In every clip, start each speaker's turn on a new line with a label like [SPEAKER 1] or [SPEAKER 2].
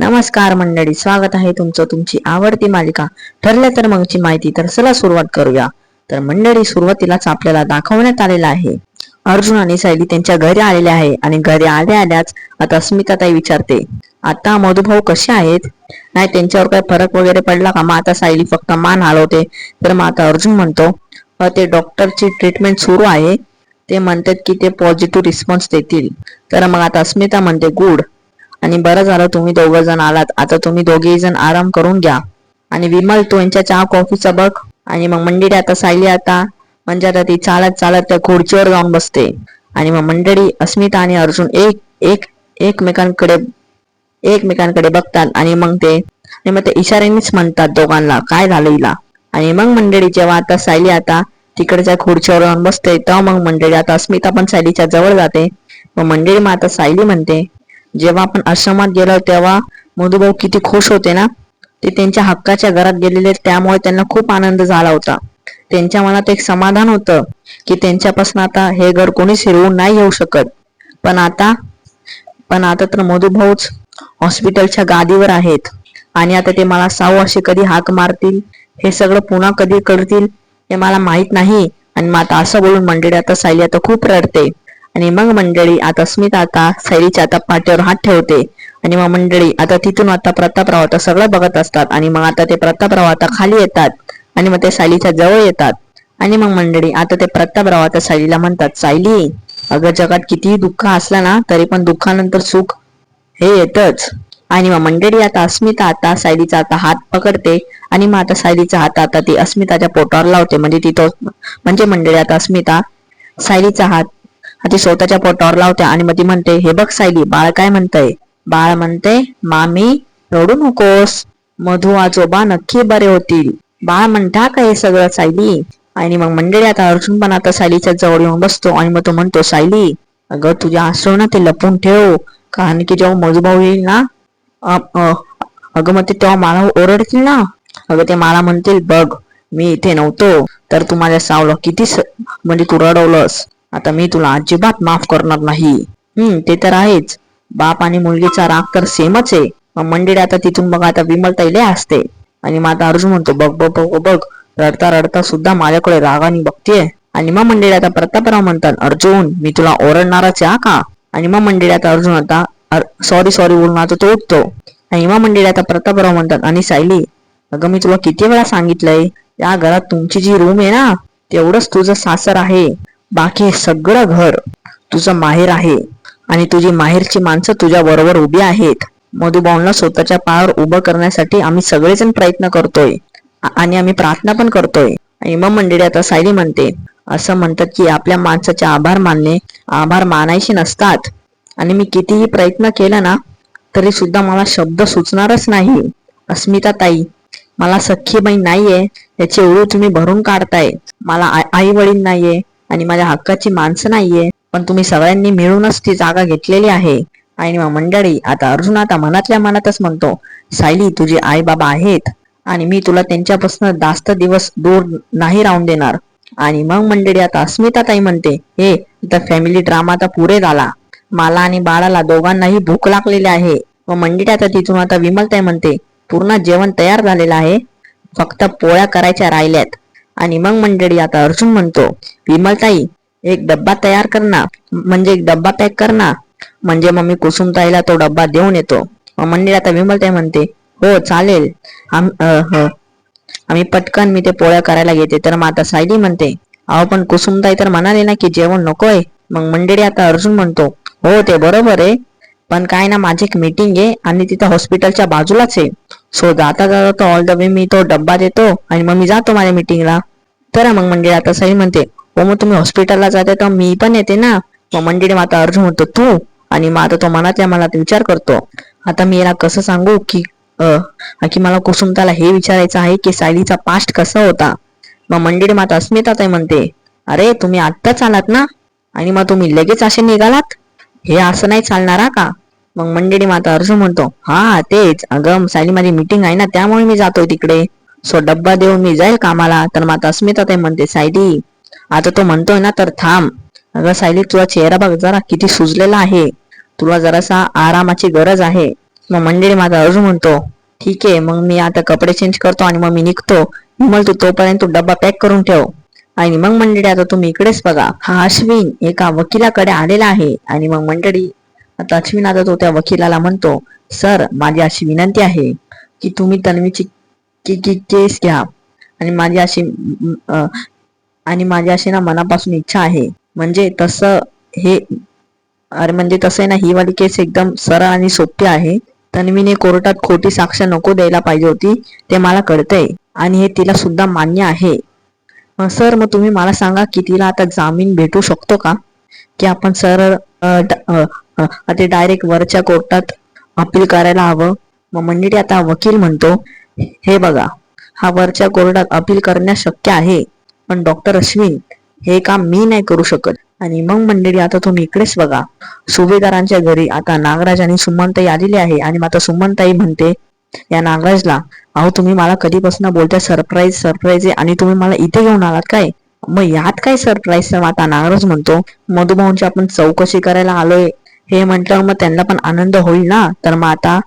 [SPEAKER 1] नमस्कार मंडळी स्वागत आहे तुमचं तुमची आवडती मालिका. ठरल्या तर मगची माहिती तर चला सुरुवात करूया. तर मंडळी सुरुवातीलाच आपल्याला दाखवण्यात आलेलं आहे. अर्जुन आणि सायली त्यांच्या घरी आलेले आहे आणि घरी आल्या आल्याच आता स्मिताताई विचारते आता मधुभाऊ कसे आहेत? नाही त्यांच्यावर काय फरक वगैरे पडला का? मग आता सायली फक्त मान हलवते. तर मग आता अर्जुन म्हणतो ते डॉक्टरची ट्रीटमेंट सुरू आहे. ते म्हणतात की ते पॉझिटिव्ह रिस्पॉन्स देतील. तर मग आता अस्मिता म्हणते गुड. आणि बरं झालं तुम्ही दोघं जण आलात. आता तुम्ही दोघेही जण आराम करून घ्या. आणि विमल तू यांच्या चहा कॉफीचा बघ. आणि मग मंडळी आता सायली आता म्हणजे आता ती चालत चालत त्या खुर्चीवर जाऊन बसते. आणि मग मंडळी अस्मिता आणि अर्जुन एक एक एकमेकांकडे एकमेकांकडे बघतात. आणि मग ते आणि मग ते इशाऱ्यानेच म्हणतात दोघांना काय झालं हिला? आणि मग मंडळी जेव्हा आता सायली आता तिकडच्या खुर्चीवर जाऊन बसते तेव्हा मग मंडळी आता अस्मिता पण सायलीच्या जवळ जाते. मग मंडळी मग आता सायली म्हणते जेव्हा आपण आश्रमात गेलो तेव्हा मधुभाऊ किती खुश होते ना? ते त्यांच्या हक्काच्या घरात गेलेले त्यामुळे त्यांना खूप आनंद झाला होता. त्यांच्या मनात एक समाधान होतं की त्यांच्यापासून आता हे घर कोणीच हिरवून नाही येऊ शकत. पण आता पण आता तर मधुभाऊच हॉस्पिटलच्या गादीवर आहेत. आणि आता ते मला साऊ असे कधी हाक मारतील? हे सगळं पुन्हा कधी करतील? हे मला माहीत नाही. आणि मग आता असं बोलून मंडळी आता सायली आता खूप रडते. आणि मग मंडळी आता स्मित आता सैरीच्या आता पाठीवर हात ठेवते. आणि मग मंडळी आता तिथून आता प्रतापराव आता सगळं बघत असतात. आणि मग आता ते प्रतापराव आता खाली येतात. आणि मग ते सायलीच्या जवळ येतात. आणि मग मंडळी आता ते प्रतापराव आता सायलीला म्हणतात सायली अगं जगात कितीही दुःख असलं ना तरी पण दुःखानंतर सुख हे येतच. आणि मग मंडळी आता अस्मिता आता सायलीचा आता हात पकडते. आणि मग आता सायलीचा हात आता ती अस्मिताच्या पोटावर लावते. म्हणजे ती तो म्हणजे मंडळी आता अस्मिता सायलीचा हात ती स्वतःच्या पोटावर लावते आणि मग ती म्हणते हे बघ सायली बाळ काय म्हणतंय? बाळ म्हणते मामी रडू नकोस. मधू आजोबा नक्की बरे होतील. बाळ म्हणता का हे सगळं सायली. आणि मग मंडळी आता अर्जुन पण आता सायलीच्या जवळ येऊन बसतो आणि मग तो म्हणतो सायली अगं तुझ्या आसरो ना ते लपून ठेव. कारण की जेव्हा मधुभाऊ येईल ना अगं मग ते तेव्हा मला ओरडतील ना. अगं ते मला म्हणतील बघ मी इथे नव्हतो. तर तू माझ्या सावलं किती म्हणजे तू रडवलंस. आता मी तुला अजिबात माफ करणार नाही. हम्म ते तर आहेच. बाप आणि मुलगीचा राग तर सेमच आहे. मग मंडळी आता तिथून बघ आता विमल तैले असते आणि मग आता अर्जुन म्हणतो बघ बघ बघ बघ रडता रडता सुद्धा माझ्याकडे रागाने बघतीये. आणि मग मंडळी आता प्रतापराव म्हणतात अर्जुन मी तुला ओरडणारच या का? आणि मग मंडळी आता अर्जुन आता सॉरी सॉरी बोलून आता तो उठतो. आणि मग मंडळी आता प्रतापराव म्हणतात आणि सायली अगं मी तुला किती वेळा सांगितलंय या घरात तुमची जी रूम आहे ना तेवढंच तुझं सासर आहे. बाकी हे सगळं घर तुझं माहेर आहे आणि तुझी माहेरची माणसं तुझ्या बरोबर उभी आहेत. मधुभाऊंना स्वतःच्या पायावर उभं करण्यासाठी आम्ही सगळेजण प्रयत्न करतोय. आणि आम्ही प्रार्थना पण करतोय. आणि मंडळी आता सायली म्हणते असं म्हणतात की आपल्या माणसाचे आभार मानणे आभार मानायचे नसतात. आणि मी कितीही प्रयत्न केला ना तरी सुद्धा मला शब्द सुचणारच नाही. अस्मिता ताई मला सख्खी बाई नाहीये याची ओळख तुम्ही भरून काढताय. मला आई वडील नाहीये आणि माझ्या हक्काची माणसं नाहीये. पण तुम्ही सगळ्यांनी मिळूनच ती जागा घेतलेली आहे. आणि मग मंडळी आता अर्जुन आता मनातल्या मनातच म्हणतो सायली तुझे आई बाबा आहेत. आणि मी तुला त्यांच्यापासून जास्त दिवस दूर नाही राहून देणार. आणि मग मंडळी आता अस्मिता ताई म्हणते हे इथं फॅमिली ड्रामा आता पुरे झाला. मला आणि बाळाला दोघांनाही भूक लागलेली आहे. व मंडळी आता तिथून आता विमलताई म्हणते पूर्ण जेवण तयार झालेलं आहे. फक्त पोळ्या करायच्या राहिल्यात. आणि मग मंडळी आता अर्जुन म्हणतो विमलताई एक डब्बा तयार करणार म्हणजे एक डब्बा पॅक करणार म्हणजे मग मी कुसुमताईला तो डब्बा देऊन येतो. मग मंडळी आता विमलताई म्हणते हो चालेल. आम्ही पटकन मी ते पोळ्या करायला घेते. तर मग आता सायली म्हणते अहो पण कुसुमताई तर म्हणाले ना की जेवण नकोय. मग मंडळी आता अर्जुन म्हणतो हो ते बरोबर आहे. पण काय ना माझी एक मीटिंग आहे आणि तिथं हॉस्पिटलच्या बाजूलाच आहे. सो जाता जाता तो ऑल द वे मी तो डब्बा देतो आणि मग मी जातो माझ्या मीटिंगला तर मग मंडळी आता साई म्हणते हो मग तुम्ही हॉस्पिटलला जाते तर मी पण येते ना. मग मंडळी मग आता अर्जुन म्हणतो तू आणि मग आता तो मनातल्या मनात विचार करतो. आता मी याला कसं सांगू की अ की मला कुसुमताला हे विचारायचं आहे की सायलीचा पास्ट कसा होता? मग मंडळी माता अस्मिता ताई म्हणते अरे तुम्ही आत्ताच आलात ना? आणि मग तुम्ही लगेच असे निघालात? हे असं नाही चालणार का? मग मंडळी माता अर्जुन म्हणतो हा तेच. अगं सायली माझी मीटिंग आहे ना त्यामुळे मी जातोय तिकडे. सो डब्बा देऊन मी जाईल कामाला. तर माता अस्मिता ते म्हणते सायली आता तो म्हणतोय ना तर थांब. अगं सायली तुझा चेहरा बघ जरा किती सुजलेला आहे. तुला जरासा आरामाची गरज आहे. मग मंडळी माझा अर्जुन म्हणतो ठीक आहे मग मी आता कपडे चेंज करतो आणि मग मी निघतो. विमल तू तोपर्यंत डब्बा पॅक करून ठेव. आणि मग मंडळी आता तुम्ही इकडेच बघा. हा अश्विन एका वकिलाकडे आलेला आहे. आणि मग मंडळी आता अश्विन आता तो त्या वकिलाला म्हणतो सर माझी अशी विनंती आहे की तुम्ही तन्वीची की की केस घ्या आणि माझी अशी आणि माझी अशी ना मनापासून इच्छा आहे. म्हणजे तसं हे अरे म्हणजे तसं आहे ना ही वाली केस एकदम सरळ आणि सोपी आहे. तन्वीने कोर्टात खोटी साक्ष नको द्यायला पाहिजे होती. ते मला कळतंय. आणि हे तिला सुद्धा मान्य आहे. सर मग तुम्ही मला सांगा की तिला आता जामीन भेटू शकतो का? की आपण सरळ ते डायरेक्ट वरच्या कोर्टात अपील करायला हवं. मग म्हणजे आता वकील म्हणतो. हे बघा हा वरच्या कोर्टात अपील करण्यास शक्य आहे. पण डॉक्टर अश्विन हे काम मी नाही करू शकत. आणि मग मंडळी आता तुम्ही इकडेच बघा. सुभेदारांच्या घरी आता नागराज आणि सुमनताई आलेली आहे. आणि आता सुमनताई म्हणते या नागराजला अहो तुम्ही मला कधीपासून बोलता सरप्राईज सरप्राईज आहे. आणि तुम्ही मला इथे घेऊन आलात काय? मग यात काय सरप्राईज? आता नागराज म्हणतो मधुभाऊंची आपण चौकशी करायला आलोय. हे म्हटल्यावर मग त्यांना पण आनंद होईल ना? तर मग आता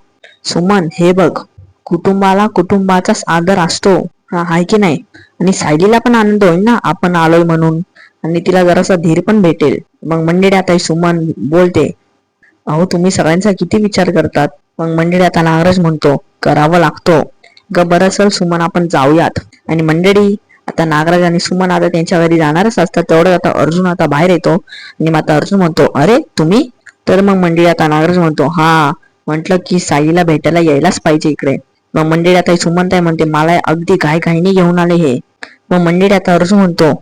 [SPEAKER 1] सुमन हे बघ. कुटुंबाला कुटुंबाचाच आदर असतो. हा आहे की नाही? आणि सायलीला पण आनंद होईल ना? आपण आलोय म्हणून. आणि तिला जरासा धीर पण भेटेल. मग मंडळी आता सुमन बोलते अहो तुम्ही सगळ्यांचा किती विचार करतात? मग मंडळी आता नागराज म्हणतो करावं लागतो. ग बरं सर सुमन आपण जाऊयात. आणि मंडळी आता नागराज आणि सुमन आता त्यांच्या घरी जाणारच असतात. तेवढं आता अर्जुन आता बाहेर येतो. आणि मग आता अर्जुन म्हणतो अरे तुम्ही? तर मग मंडळी आता नागराज म्हणतो हा. म्हंटल की साईला भेटायला यायलाच पाहिजे इकडे. मग मंडळी आता सुमन म्हणते मला अगदी घाई घाईने घेऊन आले हे. मग मंडळी आता अर्जुन म्हणतो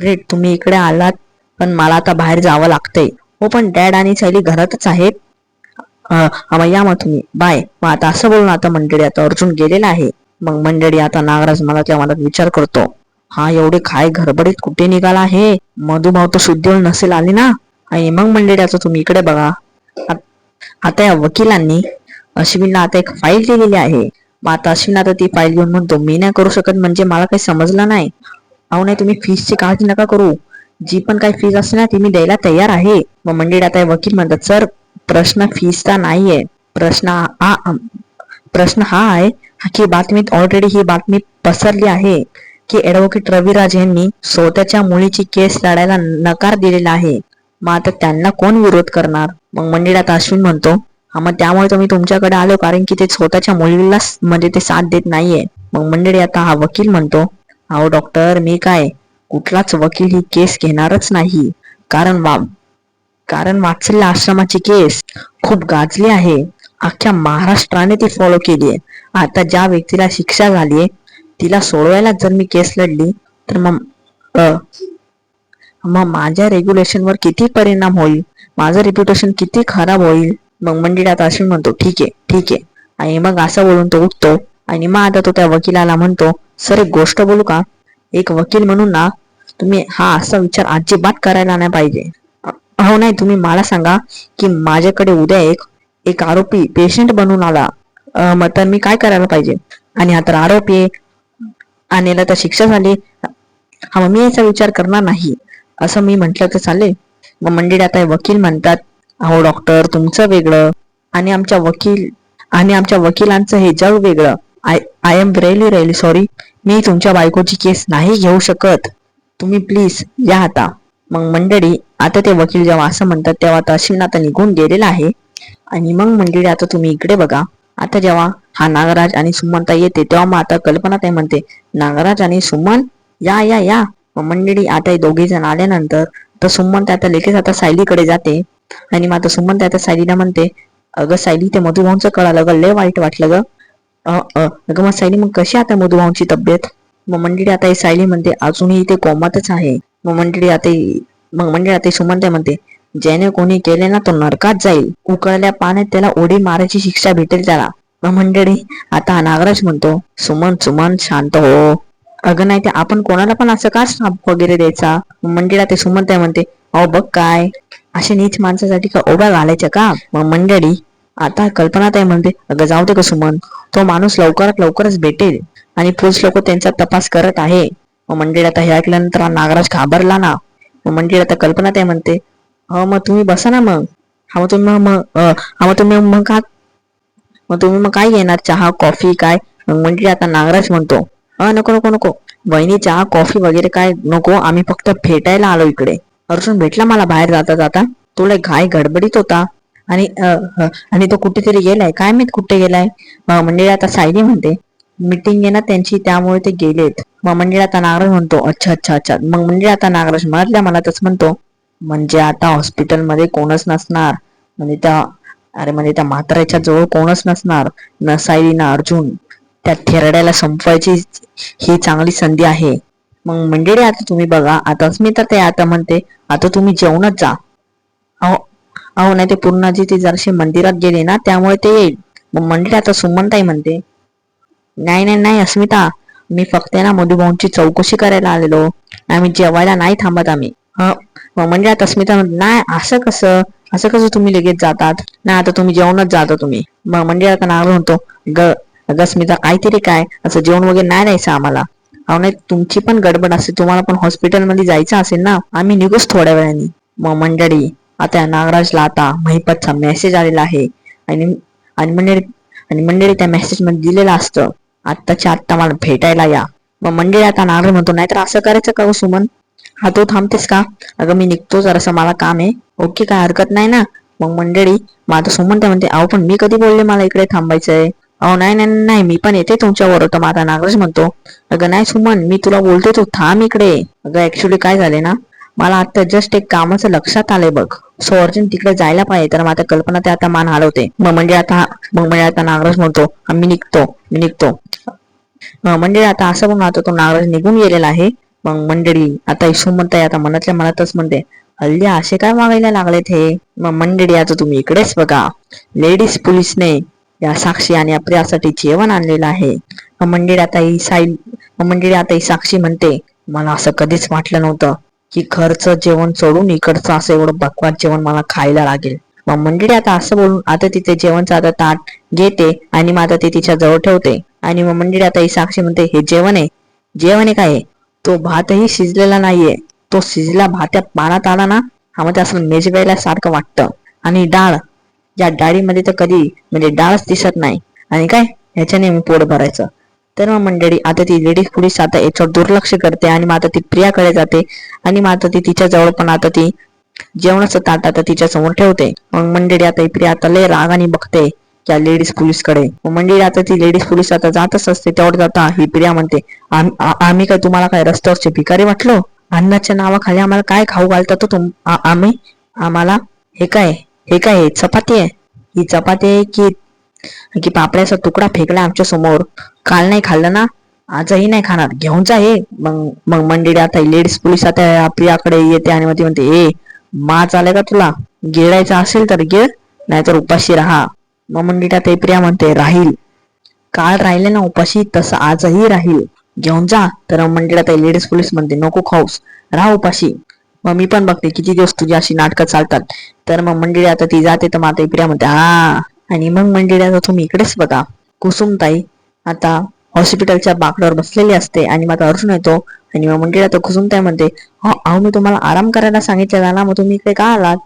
[SPEAKER 1] ग्रेट तुम्ही इकडे आलात पण मला आता बाहेर जावं लागतंय. हो पण डॅड आणि सैली घरातच आहेत. या मग तुम्ही. बाय. मग आता असं बोलून आता मंडळी आता अर्जुन गेलेला आहे. मग मंडळी आता नागराज मला त्या मनात विचार करतो हा एवढे काय घरबडीत कुठे निघाला आहे मधुभाव तर शुद्धीवर नसेल आली ना? आणि मग मंडळी आता तुम्ही इकडे बघा. आता या वकिलांनी अश्विनला आता एक फाईल दिलेली आहे. मग आता अश्विन आता ती फाईल घेऊन म्हणतो मी नाही करू शकत म्हणजे मला काही समजलं नाही. अहो नाही तुम्ही फीसची काळजी नका करू. जी पण काही फीज असते ना ती मी द्यायला तयार आहे. मग मंडळी आता वकील म्हणतात सर प्रश्न फीसचा नाहीये. प्रश्न हा प्रश्न हा आहे की बातमीत ऑलरेडी ही बातमी पसरली आहे की ऍडव्होकेट रविराज यांनी स्वतःच्या मुलीची केस लढायला नकार दिलेला आहे. मग आता त्यांना कोण विरोध करणार? मग मंडळी आता अश्विन म्हणतो मग त्यामुळे तर मी तुमच्याकडे आलो कारण की ते स्वतःच्या मुलीला म्हणजे ते साथ देत नाहीये. मग मंडळी आता हा वकील म्हणतो अहो डॉक्टर मी काय? कुठलाच वकील ही केस घेणारच नाही. कारण वा कारण वात्सल्य आश्रमाची केस खूप गाजली आहे. अख्ख्या महाराष्ट्राने ती फॉलो केली आहे. आता ज्या व्यक्तीला शिक्षा झालीये तिला सोडवायला जर मी केस लढली तर मग मग माझ्या रेग्युलेशन वर किती परिणाम होईल? माझं रेप्युटेशन किती खराब होईल? मग मंडळी आता म्हणतो ठीक आहे ठीक. आहे आणि मग असं बोलून तो उठतो आणि मग आता तो त्या वकिलाला म्हणतो सर एक गोष्ट बोलू का? एक वकील म्हणून ना तुम्ही हा असा विचार अजिबात करायला नाही पाहिजे. हो नाही तुम्ही मला सांगा की माझ्याकडे उद्या एक एक आरोपी पेशंट बनून आला. मग तर मी काय करायला पाहिजे? आणि हा तर आरोपी आहे आणि तर शिक्षा झाली. हा मग मी याचा विचार करणार नाही. असं मी म्हटलं तर चालेल. मग मंडळी आता हे वकील म्हणतात अहो डॉक्टर तुमचं वेगळं. आणि आमच्या वकील आणि आमच्या वकिलांचं हे जग वेगळं. I I am really really sorry मी तुमच्या बायकोची केस नाही घेऊ शकत. तुम्ही प्लीज या आता. मग मंडळी आता ते वकील जेव्हा असं म्हणतात तेव्हा तहसीलना आता निघून गेलेला आहे. आणि मग मंडळी आता तुम्ही इकडे बघा. आता जेव्हा हा नागराज आणि सुमनता येते तेव्हा मग आता कल्पना ते म्हणते नागराज आणि सुमन या या या. मग मंडळी आता हे दोघे जण आल्यानंतर तर सुमन त्या आता लगेच आता सायलीकडे जाते. आणि मग आता सुमन त्या आता सायलीला म्हणते अगं सायली ते मधुभाऊंचं कळालं ग लय वाईट वाटलं ग. अ अगं मग सायली मग कशी आता मधुभाऊंची तब्येत? मग मंडळी आता सायली म्हणते अजूनही ते कोमातच आहे. मग मंडळी आता मग मंडळी आता सुमन त्या म्हणते ज्याने कोणी केले ना तो नरकात जाईल. उकळल्या पाण्यात त्याला उडी मारायची शिक्षा भेटेल त्याला. मग मंडळी आता नागराज म्हणतो सुमन सुमन शांत हो. अगं नाही ते आपण कोणाला पण असं का श्राप वगैरे द्यायचा? मंडळी आता सुमन त्या म्हणते अहो बघ काय अशा नीच माणसासाठी का उभ्या घालायच्या का? मग मंडळी आता कल्पना ताई म्हणते अगं जाऊ दे का सुमन तो माणूस लवकरात लवकरच भेटेल आणि पोलीस लोक त्यांचा तपास करत आहे. मग मंडळी आता हे ऐकल्यानंतर नागराज घाबरला ना. मग मंडळी आता कल्पना ताई म्हणते हो मग तुम्ही बसा ना मग. हा मग तुम्ही मग मग- हा मग तुम्ही मग का मग तुम्ही मग काय घेणार? चहा कॉफी काय? मग मंडळी आता नागराज म्हणतो अ नको नको नको. वहिनी चहा कॉफी वगैरे काय नको आम्ही फक्त भेटायला आलो इकडे. अर्जुन भेटला मला बाहेर जाता जाता. तो लय घाय गडबडीत होता. आणि आणि तो कुठेतरी गेलाय. काय माहीत कुठे गेलाय? मंडळी आता सायली म्हणते. मिटिंग आहे ना त्यांची त्यामुळे ते गेलेत. मग मंडळी आता नागराज म्हणतो अच्छा अच्छा अच्छा. मग मंडळी आता नागराज मनातल्या मनातच म्हणतो म्हणजे आता हॉस्पिटलमध्ये कोणच नसणार. म्हणजे त्या अरे म्हणजे त्या म्हाताऱ्याच्या जवळ कोणच नसणार. न सायली ना अर्जुन. त्या थेरड्याला संपवायची ही चांगली संधी आहे. मग मंडळी आता तुम्ही बघा. आता मी तर ते आता म्हणते आता तुम्ही जेवणच जा. अहो अहो नाही ते पूर्णाजी ती जराशी मंदिरात गेली ना त्यामुळे ते येईल. मग मंडळी आता सुमनताई म्हणते नाही नाही नाही अस्मिता मी फक्त आहे ना मधुभाऊंची चौकशी करायला आलेलो. आम्ही जेवायला नाही थांबत आम्ही. हो मग म्हणजे आता अस्मिता म्हणते, नाही असं कसं? असं कसं तुम्ही लगेच जातात? नाही आता तुम्ही जेवणच जाता तुम्ही. मग म्हणजे आता नाव म्हणतो ग अस्मिता काहीतरी काय? असं जेवण वगैरे नाही द्यायचं आम्हाला. नाही तुमची पण गडबड असते. तुम्हाला पण हॉस्पिटलमध्ये जायचं असेल ना आम्ही निघूच थोड्या वेळाने. मग मंडळी आता नागराजला आता महिपतचा मेसेज आलेला आहे. आणि आणि मंडळी आणि मंडळी त्या मेसेजमध्ये दिलेलं असतं आत्ताच्या आत्ता मला भेटायला या. मग मंडळी आता नागराज म्हणतो नाहीतर असं करायचं का हो, सुमन? हा तू थांबतेस का? अगं मी निघतो जरासं मला काम आहे. ओके काय हरकत नाही ना. मग मंडळी मग आता सुमन त्या म्हणते अहो पण मी कधी बोलले मला इकडे थांबायचंय? अहो नाही नाही नाही, नाही मी पण येते तुमच्यावर तर माझा नागराज म्हणतो अगं नाही सुमन मी तुला बोलते तू थांब इकडे. अगं ऍक्च्युली काय झाले ना मला आता जस्ट एक कामाचं लक्षात आलंय बघ. सो अर्जुन तिकडे जायला पाहिजे तर माझ्या कल्पना ते आता मान हलवते. मग म्हणजे आता मग म्हणजे आता नागराज म्हणतो मी निघतो मी निघतो. म्हणजे आता असं म्हणून आता तो नागराज निघून गेलेला आहे. मग मंडळी आता इसू आहे आता मनातल्या मनातच म्हणते हल्ली असे काय मागायला लागलेत हे? मग मंडळी आता तुम्ही इकडेच बघा. लेडीज पोलीसने या साक्षी आणि अप्रियासाठी जेवण आणलेलं आहे. मंडळी आता ही साई मंडळी आता ही साक्षी म्हणते मला असं कधीच वाटलं नव्हतं की घरचं जेवण सोडून इकडचं असं एवढं बकवास जेवण मला खायला लागेल. मग मंडळी आता असं बोलून आता तिथे जेवणचं आता ताट घेते आणि मग आता ते तिच्या जवळ ठेवते. आणि मग मंडळी आता ही साक्षी म्हणते हे जेवण आहे जेवण आहे काय आहे? तो भातही शिजलेला नाहीये. तो शिजला भात्या पाण्यात आला ना हा मग असं मेजवायला सारखं वाटतं. आणि डाळ या डाळीमध्ये तर कधी म्हणजे डाळच दिसत नाही. आणि काय? ह्याच्याने मी पोट भरायचं. तर मग मंडळी आता ती लेडीज पोलीस आता याच्यावर दुर्लक्ष करते आणि मग आता ती प्रियाकडे जाते. आणि मग आता ती तिच्या जवळ पण आता ती जेवणाचं ताट आता तिच्या समोर ठेवते. मग मंडळी आता प्रिया आता लय रागाने बघते त्या लेडीज पोलीसकडे मग मंडळी आता ती लेडीज पोलीस आता जातच असते. तेवढं जाता ही प्रिया म्हणते आम्ही काय तुम्हाला काय रस्त्यावरचे भिकारी वाटलो? अन्नाच्या नावाखाली आम्हाला काय खाऊ घालता तो तुम आम्ही? आम्हाला हे काय हे काय आहे? चपाती आहे. ही चपाती आहे की की पापड्याचा तुकडा फेकला आमच्यासमोर. काल नाही खाल्लं ना? आजही नाही खाणार. घेऊन जा हे. मग मग मंडळी आता लेडीज पोलीस आता प्रियाकडे येते आणि मग ती म्हणते ए माच आलाय का तुला? गिळायचं असेल तर गिळ नाहीतर उपाशी राहा. मग मंडळी आता प्रिया म्हणते राहील. काल राहिले ना उपाशी तसं आजही राहील. घेऊन जा. तर मंडळी आता लेडीज पोलीस म्हणते नको खाऊस. राहा उपाशी. मग मी पण बघते किती दिवस तुझी अशी नाटकं चालतात. तर मग मंडळी आता ती जाते तर मग आता म्हणते हा. आणि मग मंडळी आता तुम्ही इकडेच बघा. कुसुमताई आता हॉस्पिटलच्या बाकड्यावर बसलेली असते आणि मग आता अर्जुन येतो. आणि मग मंडळी आता कुसुमताई म्हणते "अहो अहो, मी तुम्हाला आराम करायला सांगितलेला ना मग तुम्ही इकडे का आलात?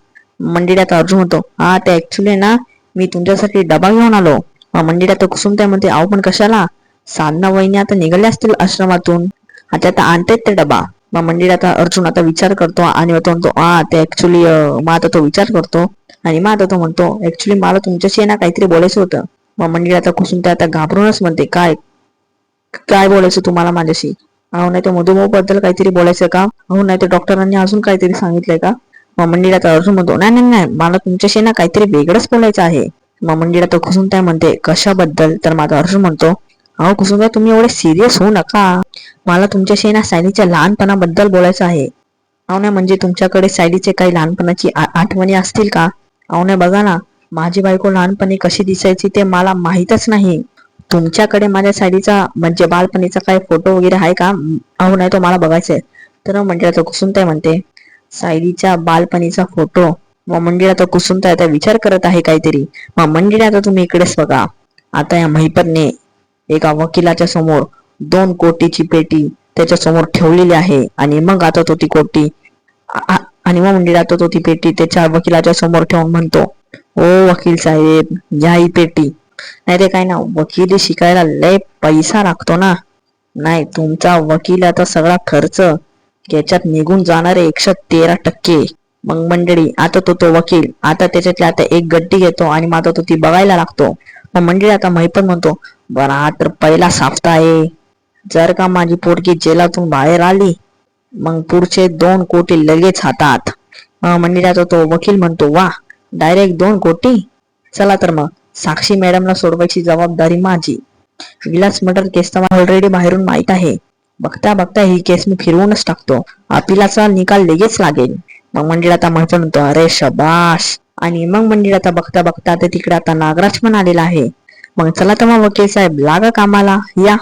[SPEAKER 1] मंडळी आता अर्जुन म्हणतो हा ते ऍक्च्युली ना मी तुमच्यासाठी डबा घेऊन आलो. मग मंडळी आता कुसुमताई म्हणते अहो पण कशाला? साधना वहिनी आता निघाल्या असतील आश्रमातून. आता आता आणतेत ते डबा. मग मंडळी आता अर्जुन आता विचार करतो आणि मग तो म्हणतो हा ते ऍक्च्युली मग आता तो विचार करतो. आणि मग आता तो म्हणतो ऍक्च्युली मला तुमच्याशी ना काहीतरी बोलायचं होतं. मग मंडळी आता ते आता घाबरूनच म्हणते काय? काय बोलायचं तुम्हाला माझ्याशी? अहो नाही तर मधुमेहबद्दल काहीतरी बोलायचं का? अहो नाही तर डॉक्टरांनी अजून काहीतरी सांगितलंय का? मग मंडळी आता अर्जुन म्हणतो नाही नाही नाही मला तुमच्याशी ना काहीतरी वेगळंच बोलायचं आहे. मग मंडळी आता त्या म्हणते कशाबद्दल? तर माझा अर्जुन म्हणतो अहो कुसुमताई तुम्ही एवढे सिरियस होऊ नका. मला तुमच्याशी ना सायलीच्या लहानपणाबद्दल बोलायचं आहे. अहो नाही म्हणजे तुमच्याकडे सायलीचे काही लहानपणाची आठवणी असतील का? अहो नाही बघा ना माझी बायको लहानपणी कशी दिसायची ते मला माहीतच नाही. तुमच्याकडे माझ्या सायलीचा म्हणजे बालपणीचा काही फोटो वगैरे आहे का? अहो नाही तो मला बघायचा तर म्हणजे तो कुसुमताई म्हणते सायलीच्या बालपणीचा फोटो मग मंदिर आता कुसुमताई आता विचार करत आहे काहीतरी. मग मंदिर आता तुम्ही इकडेच बघा. आता या महिपतने एका वकिलाच्या समोर दोन कोटीची पेटी त्याच्यासमोर ठेवलेली आहे. आणि मग आता तो ती कोटी आणि मग म्हणजे आता तो ती पेटी त्याच्या वकिलाच्या समोर ठेवून म्हणतो ओ वकील साहेब या ही पेटी. नाही ते काय ना वकिली शिकायला लय पैसा लागतो ना. नाही तुमचा वकिलाचा सगळा खर्च याच्यात निघून जाणारे एकशे तेरा टक्के. मग मंडळी आता तो तो वकील आता त्याच्यातली आता एक गड्डी घेतो आणि मग आता तो ती बघायला लागतो. मग मंडळी आता महिपत म्हणतो बरा हा तर पहिला साफ्ता आहे. जर का माझी पोरगी जेलातून बाहेर आली मग पुढचे दोन कोटी लगेच हातात. मंदिराचा तो वकील म्हणतो वा डायरेक्ट दोन कोटी? चला तर मग साक्षी मॅडमला सोडवायची जबाबदारी माझी. विलास मर्डर केस तर ऑलरेडी बाहेरून माहीत आहे. बघता बघता ही केस मी फिरवूनच टाकतो. अपिलाचा निकाल लगेच लागेल. मग मंदिर आता म्हणतो म्हणतो अरे शबाश आणि मग मंदिर आता बघता बघता ते तिकडे आता नागराज पण आलेला आहे. मग चला तर मग वकील साहेब लागा कामाला या.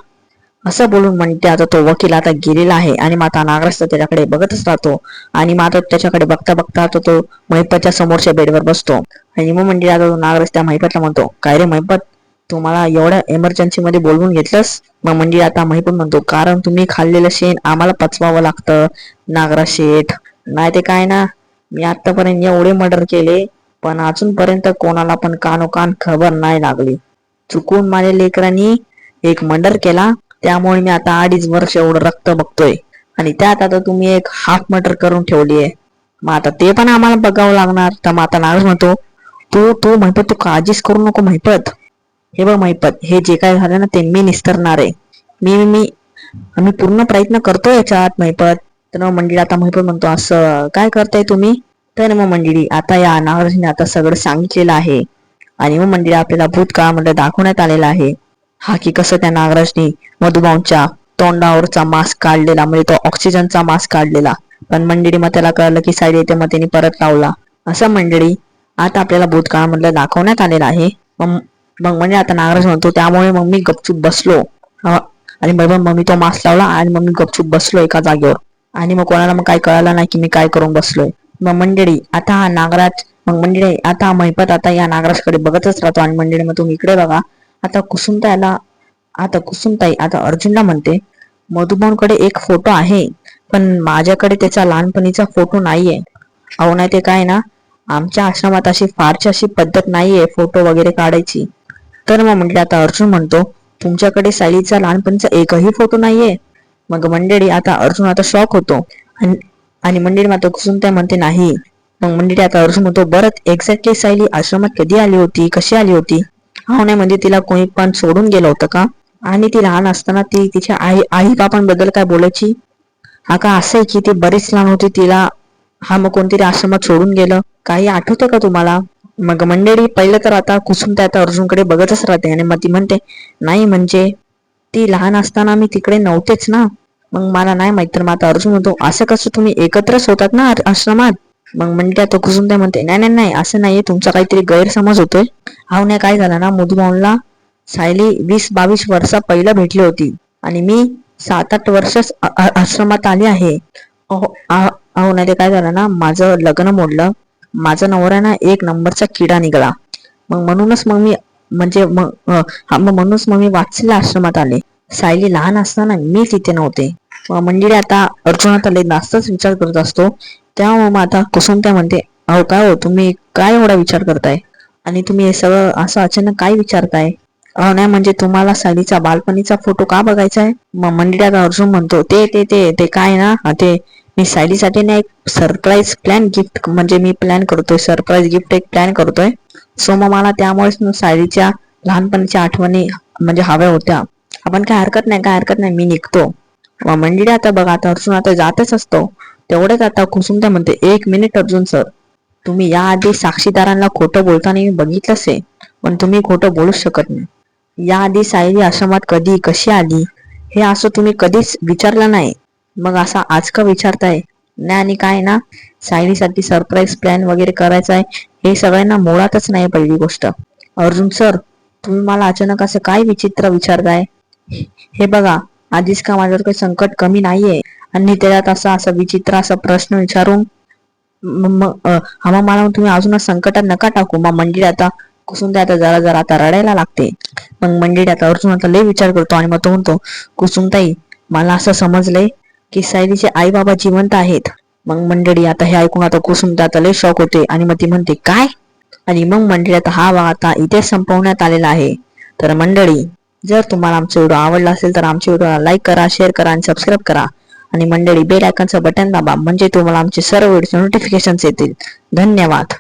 [SPEAKER 1] असं बोलून म्हणते आता तो वकील आता गेलेला आहे आणि माता आता तर त्याच्याकडे बघतच राहतो. आणि मग त्याच्याकडे बघता बघता आता तो महिपतच्या समोरच्या बेडवर बसतो. आणि मग म्हणजे आता तो नागरस त्या महिपतला म्हणतो काय रे महिपत तू मला एवढ्या इमर्जन्सी मध्ये बोलवून घेतलंस? मग म्हणजे आता महिपत म्हणतो कारण तुम्ही खाल्लेलं शेण आम्हाला पचवावं लागतं नागरा शेठ. नाही ते काय ना मी आतापर्यंत एवढे मर्डर केले पण अजूनपर्यंत कोणाला पण कानोकान खबर नाही लागली. चुकून माझ्या लेकरांनी एक मर्डर केला. त्यामुळे मी आता अडीच वर्ष एवढं रक्त बघतोय. आणि त्यात आता तुम्ही एक हाफ मर्डर करून ठेवली आहे. मग आता ते पण आम्हाला बघावं लागणार. तर मग आता नागराज म्हणतो तू तू महिपत तू काळजीच करू नको महिपत. हे बघ महिपत हे जे काय झालं ना ते मी निस्तरणार आहे. मी मी- आम्ही पूर्ण प्रयत्न करतो याच्यात महिपत. तर मग मंडळी आता महिपत म्हणतो असं काय करताय तुम्ही? तर मग मंडळी आता या नागराजने आता सगळं सांगितलेलं आहे. आणि मग मंडळी आपल्याला भूतकाळामध्ये दाखवण्यात आलेला आहे. हा की कसं त्या नागराजनी मधुबाऊंच्या तोंडावरचा मास्क काढलेला म्हणजे तो ऑक्सिजनचा मास्क काढलेला. पण मंडळी मग त्याला कळलं की साईड येते मग त्यांनी परत लावला. असं मंडळी आता आपल्याला भूतकाळामधलं दाखवण्यात आलेलं आहे. मग मग म्हणजे आता नागराज म्हणतो त्यामुळे मग मी गपचूप बसलो. आणि मग मग मी तो मास्क लावला आणि मग मी गपचूप बसलो एका जागेवर. आणि मग कोणाला मग काय कळालं नाही की मी काय करून बसलोय. मग मंडळी आता हा नागराज मग मंडळी आता महिपत आता या नागराजकडे बघतच राहतो आणि मंडळी मग तुम्ही इकडे बघा. आता कुसुमताईला आता कुसुमताई आता अर्जुनला म्हणते मधुबनकडे एक फोटो आहे पण माझ्याकडे त्याचा लहानपणीचा फोटो नाहीये. अहो नाही ते काय ना आमच्या आश्रमात अशी फारशी अशी पद्धत नाहीये फोटो वगैरे काढायची. तर मग मंडळी आता अर्जुन म्हणतो तुमच्याकडे सायलीचा लहानपणीचा एकही फोटो नाहीये. मग मंडळी आता अर्जुन आता शॉक होतो. आणि आणि मंडळी मात्र कुसुमताई म्हणते नाही मग मंडळी आता अर्जुन म्हणतो बरं एक्झॅक्टली सायली आश्रमात कधी आली होती? कशी आली होती? हा नाही म्हणजे तिला कोणी पण सोडून गेलं होतं का? आणि ती लहान असताना ती तिच्या आई आई बापांबद्दल काय बोलायची? हा का असं आहे की ती बरीच लहान होती तिला हा मग कोणतरी आश्रमात सोडून गेलं? काही आठवतं का तुम्हाला? मग मंडळी पहिलं तर आता कुसुम त्या आता अर्जुनकडे बघतच राहते आणि मग ती म्हणते नाही म्हणजे ती लहान असताना मी तिकडे नव्हतेच ना? मग मला नाही माहीत तर मग आता अर्जुन म्हणतो असं कसं तुम्ही एकत्रच होतात ना आश्रमात? मग म्हणजे आता कुसुम त्या म्हणते नाही नाही नाही असं नाहीये. तुमचा काहीतरी गैरसमज होतोय. अहो नाही काय झालं ना मधुबाऊनला सायली वीस बावीस वर्षा पहिला भेटली होती आणि मी सात आठ वर्ष आश्रमात आली आहे. अहो नाही ते काय झालं ना माझं लग्न मोडलं. माझा नवरा ना एक नंबरचा किडा निघाला. मग म्हणूनच मग मी म्हणजे मग म्हणूनच मग मी वात्सल्य आश्रमात आले. सायली लहान असताना मी तिथे नव्हते. मग मंदिरे आता अर्जुनात आले जास्तच विचार करत असतो. तेव्हा मग आता कुसुम त्या म्हणते अहो काय हो तुम्ही काय एवढा विचार करताय? आणि तुम्ही हे सगळं असं अचानक काय विचारताय? अहो नाही म्हणजे तुम्हाला सायलीचा बालपणीचा फोटो का बघायचा आहे? मग मंदिरात अर्जुन म्हणतो ते ते ते ते काय ना ते मी सायलीसाठी ना एक सरप्राईज प्लॅन गिफ्ट म्हणजे मी प्लॅन करतोय सरप्राईज गिफ्ट एक प्लॅन करतोय. सो मग मला त्यामुळेच सायलीच्या लहानपणीच्या आठवणी म्हणजे हव्या होत्या. आपण काय हरकत नाही काय हरकत नाही मी निघतो. मग मंडळी आता बघा आता अर्जुन आता जातच असतो. तेवढेच आता कुसुमता म्हणते एक मिनिट अर्जुन सर तुम्ही याआधी साक्षीदारांना खोटं बोलताना मी बघितलंच पण तुम्ही खोटं बोलूच शकत नाही. याआधी सायली आश्रमात कधी कशी आली? हे असं तुम्ही कधीच विचारलं नाही. मग असा आज का विचारताय? नाही आणि काय ना? सायलीसाठी सरप्राईज प्लॅन वगैरे करायचा आहे हे सगळ्यांना मुळातच नाही पहिली गोष्ट. अर्जुन सर तुम्ही मला अचानक असं काय विचित्र विचारताय? हे बघा आधीच का माझ्यावर काही संकट कमी नाहीये? आणि त्याच्यात असा असा विचित्र असा प्रश्न विचारून म- मग मग मला तुम्ही अजून संकटात नका टाकू. मग मंदिर आता कुसुम आता जरा जरा आता रडायला लागते. मग मंदिर आता अर्जुन आता लय विचार करतो आणि मग तो म्हणतो कुसुमताई मला असं समजलंय की सायलीचे आई बाबा जिवंत आहेत. मग मंडळी आता हे ऐकून आता कुसुम आता लय शॉक होते आणि मग ती म्हणते काय? आणि मग मंडळी आता हा वा आता इथे संपवण्यात आलेला आहे. तर मंडळी जर तुम्हाला आमचा व्हिडिओ आवडला असेल तर आमच्या व्हिडिओला लाईक करा शेअर करा आणि सबस्क्राईब करा. आणि मंडळी बेल आयकॉनचं बटन दाबा म्हणजे तुम्हाला आमचे सर्व व्हिडिओचे नोटिफिकेशन येतील. धन्यवाद.